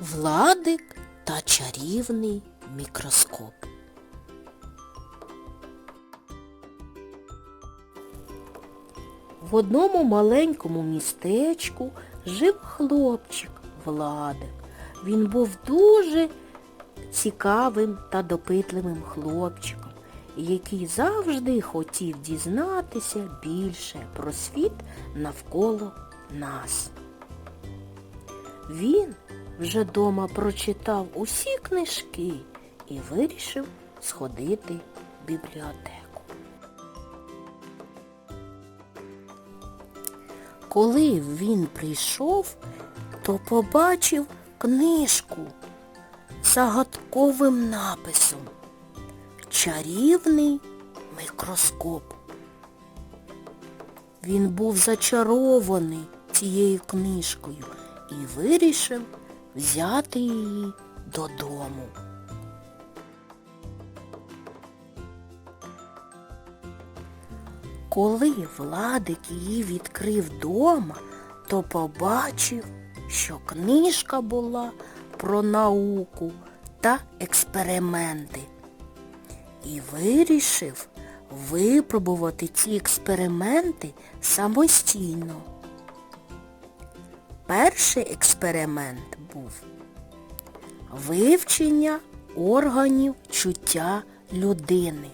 Владик та чарівний мікроскоп. В одному маленькому містечку жив хлопчик Владик. Він був дуже цікавим та допитливим хлопчиком, який завжди хотів дізнатися більше про світ навколо нас. Він вже дома прочитав усі книжки і вирішив сходити в бібліотеку. Коли він прийшов, то побачив книжку з загадковим написом Чарівний мікроскоп. Він був зачарований цією книжкою і вирішив взяти її додому. Коли Владик її відкрив дома, то побачив, що книжка була про науку та експерименти. І вирішив випробувати ці експерименти самостійно. Перший експеримент був вивчення органів чуття людини.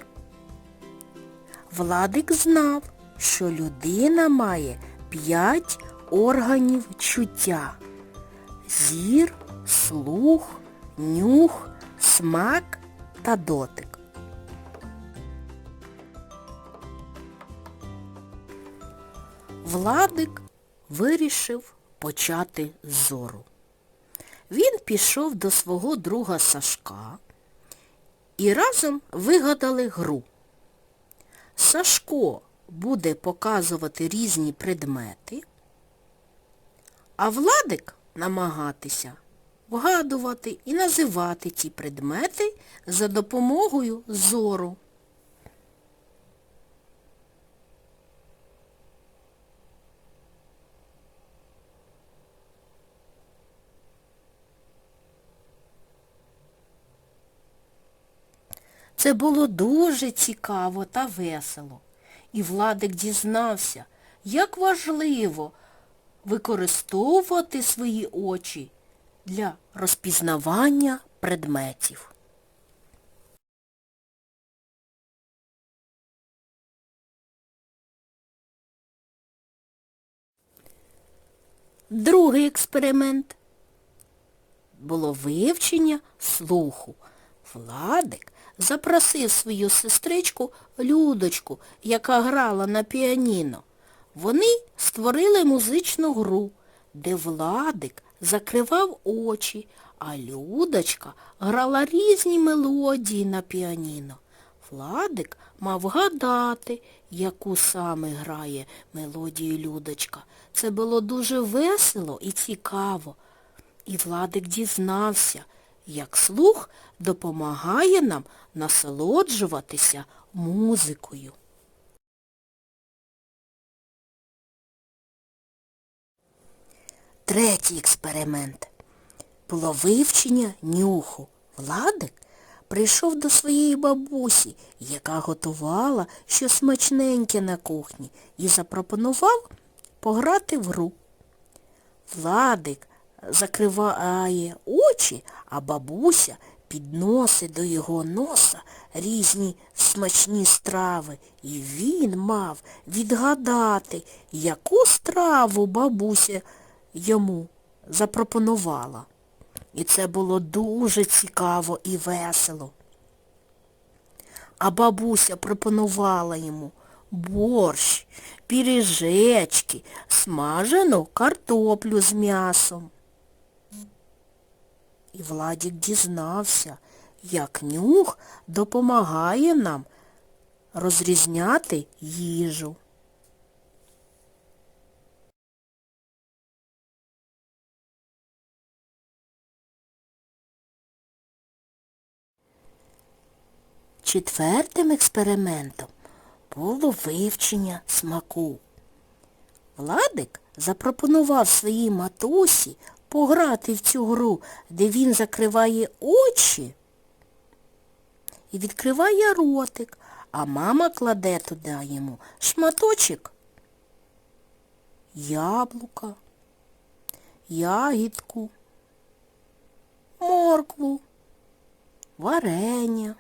Владик знав, що людина має п'ять органів чуття. Зір, слух, нюх, смак та дотик. Владик вирішив почати зору. Він пішов до свого друга Сашка і разом вигадали гру. Сашко буде показувати різні предмети, а Владик намагатися вгадувати і називати ці предмети за допомогою зору. Це було дуже цікаво та весело. І Владик дізнався, як важливо використовувати свої очі для розпізнавання предметів. Другий експеримент було вивчення слуху. Владик запросив свою сестричку Людочку, яка грала на піаніно. Вони створили музичну гру, де Владик закривав очі, а Людочка грала різні мелодії на піаніно. Владик мав гадати, яку саме грає мелодію Людочка. Це було дуже весело і цікаво. І Владик дізнався, як слух допомагає нам насолоджуватися музикою. Третій експеримент було вивчення нюху. Владик прийшов до своєї бабусі, яка готувала щось смачненьке на кухні, і запропонував пограти в гру. Владик закриває очі, а бабуся підносить до його носа різні смачні страви. І він мав відгадати, яку страву бабуся йому запропонувала. І це було дуже цікаво і весело. А бабуся пропонувала йому борщ, піріжечки, смажену картоплю з м'ясом. І Владік дізнався, як нюх допомагає нам розрізняти їжу. Четвертим експериментом було вивчення смаку. Владик запропонував своїй матусі пограти в цю гру, де він закриває очі і відкриває ротик, а мама кладе туди йому шматочок яблука, ягідку, моркву, варення.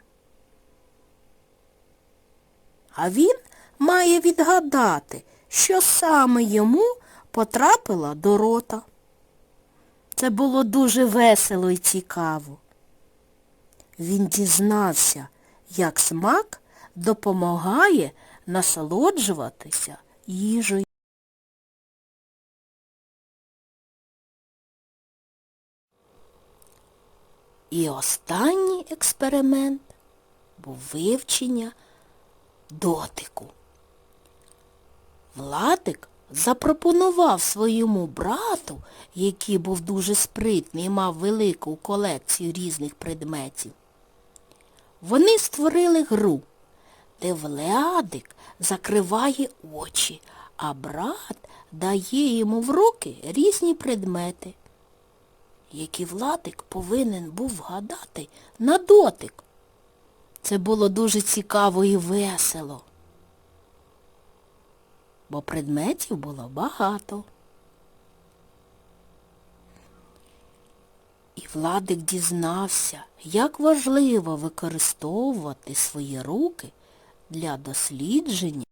А він має відгадати, що саме йому потрапило до рота. Це було дуже весело і цікаво. Він дізнався, як смак допомагає насолоджуватися їжею. І останній експеримент був вивчення дотику. Владик запропонував своєму брату, який був дуже спритний і мав велику колекцію різних предметів. Вони створили гру, де Владик закриває очі, а брат дає йому в руки різні предмети, які Владик повинен був вгадати на дотик. Це було дуже цікаво і весело, бо предметів було багато. І Владик дізнався, як важливо використовувати свої руки для дослідження.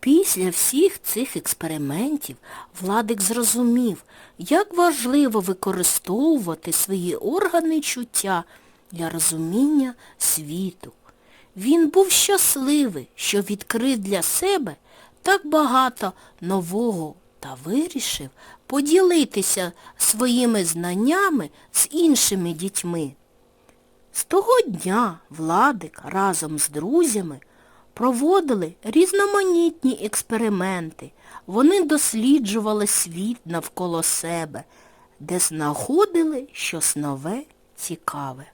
Після всіх цих експериментів Владик зрозумів, як важливо використовувати свої органи чуття для розуміння світу. Він був щасливий, що відкрив для себе так багато нового та вирішив поділитися своїми знаннями з іншими дітьми. З того дня Владик разом з друзями проводили різноманітні експерименти. Вони досліджували світ навколо себе, де знаходили щось нове, цікаве.